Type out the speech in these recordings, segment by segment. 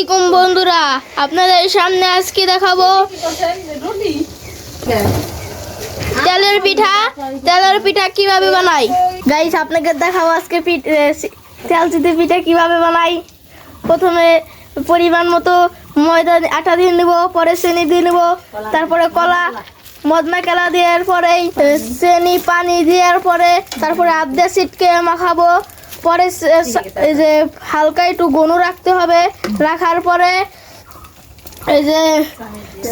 আলাইকুম বন্ধুরা, আপনাদের সামনে আজকে দেখাবো তেলের পিঠা। তেলের পিঠা কীভাবে বানাই? গাইস আপনাকে দেখাবো আজকে তেল চিতে পিঠা কীভাবে বানাই। প্রথমে পরিমাণ মতো ময়দা আটা দিয়ে নেব, পরে চিনি দিয়ে নেব, তারপরে কলা, মদনা কেলা দেওয়ার পরে চিনি, পানি দেওয়ার পরে, তারপরে আদা সিটকে মাখাবো। পরে এই যে হালকা একটু গনু রাখতে হবে। রাখার পরে এই যে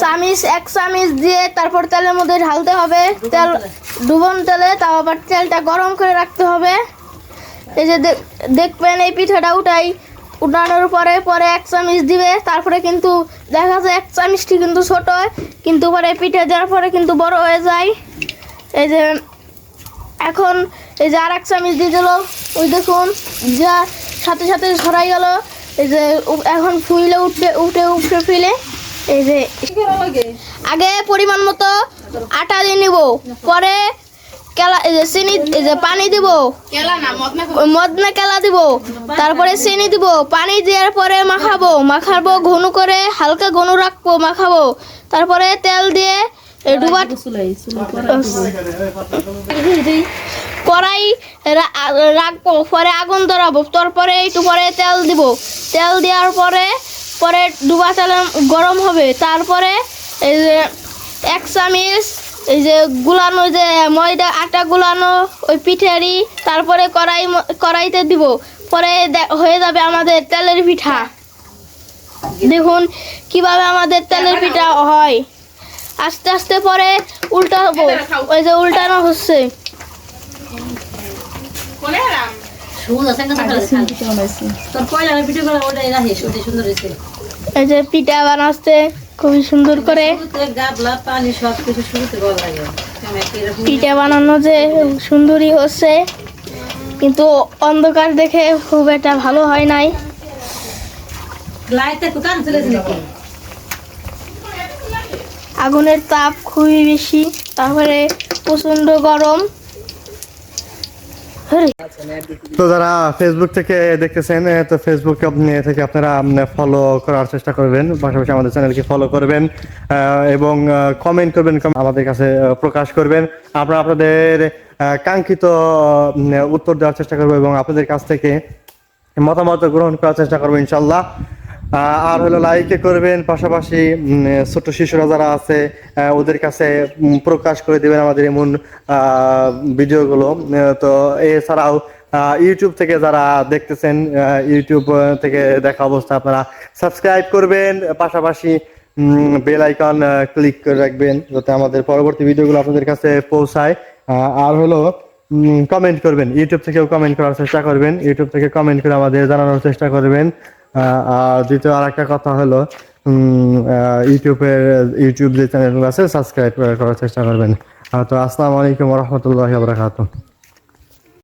চামিচ এক চামিচ দিয়ে তারপর তেলের মধ্যে ঢালতে হবে। তেল ডুবন তেলে তাও আবার তেলটা গরম করে রাখতে হবে। এই যে দেখ- দেখবেন এই পিঠাটা উঠাই উঠানোর পরে পরে এক চামিচ দিবে। তারপরে কিন্তু দেখা যায় এক চামিচটি কিন্তু ছোট হয় কিন্তু পরে পিঠে দেওয়ার পরে কিন্তু বড় হয়ে যায়। এই যে এখন এই যে আর এক চামিচ দিয়ে দিল। ওই দেখুন, যা সাথে সাথে ছড়াই গেল। এই যে এখন ফুইলে উঠবে, উঠে উঠে ফিলে। এই যে আগে পরিমাণ মতো আটা দিয়ে নিব, পরে কেলা এই যে চিনি, এই যে পানি দিব। মদনা কেলা দিব, তারপরে চিনি দিব। পানি দেওয়ার পরে মাখাবো মাখাবো ঘন করে, হালকা ঘন রাখব, মাখাবো। তারপরে তেল দিয়ে এই কড়াই রাখব পরে আগুন ধরাবো তারপরে একটু পরে তেল দিব তেল দেওয়ার পরে পরে ডুবা তেল গরম হবে তারপরে এই যে এক চামিচ এই যে গুলানো যে ময়দা আটা গুলানো ওই পিঠেরই তারপরে কড়াই কড়াইতে দিব পরে হয়ে যাবে আমাদের তেলের পিঠা দেখুন কীভাবে আমাদের তেলের পিঠা হয় আস্তে আস্তে পরে উল্টাবো ওই যে উল্টানো হচ্ছে এই যে পিঠা বানাচ্ছে খুবই সুন্দর করে। শুরুতে গাবলা পানি সব কিছু শুরুতে ভালো লাগে। আমি একটা এরকম পিঠা বানানো যে সুন্দরই হচ্ছে কিন্তু অন্ধকার দেখে খুব একটা ভালো হয় নাই। আগুনের তাপ খুবই বেশি তারপরে প্রচণ্ড গরম। তো যারা ফেসবুক থেকে দেখতেছেন তো ফেসবুক থেকে আপনারা ফলো করার চেষ্টা করবেন। পাশাপাশি আমাদের চ্যানেলকে ফলো করবেন এবং কমেন্ট করবেন আমাদের কাছে প্রকাশ করবেন। আমরা আপনাদের কাঙ্ক্ষিত উত্তর দেওয়ার চেষ্টা করব এবং আপনাদের কাছ থেকে মতামত গ্রহণ করার চেষ্টা করব ইনশাল্লাহ আর হলো লাইকে করবেন, পাশাপাশি ছোট শিশুরা যারা আছে ওদের কাছে প্রকাশ করে দেবেন আমাদের এমন ভিডিওগুলো। তো এছাড়াও ইউটিউব থেকে যারা দেখতেছেন ইউটিউব থেকে দেখা অবস্থা আপনারা সাবস্ক্রাইব করবেন, পাশাপাশি বেল আইকন ক্লিক করে রাখবেন, যাতে আমাদের পরবর্তী ভিডিওগুলো আপনাদের কাছে পৌঁছায়। আর হলো কমেন্ট করবেন। ইউটিউব থেকেও কমেন্ট করার চেষ্টা করবেন। ইউটিউব থেকে কমেন্ট করে আমাদের জানানোর চেষ্টা করবেন। আর দ্বিতীয় আর একটা কথা হলো ইউটিউবের, ইউটিউব যে চ্যানেলগুলো আছে সাবস্ক্রাইব করার চেষ্টা করবেন। তো আসসালামু আলাইকুম রহমতুল্লাহ বারাকাতুহ।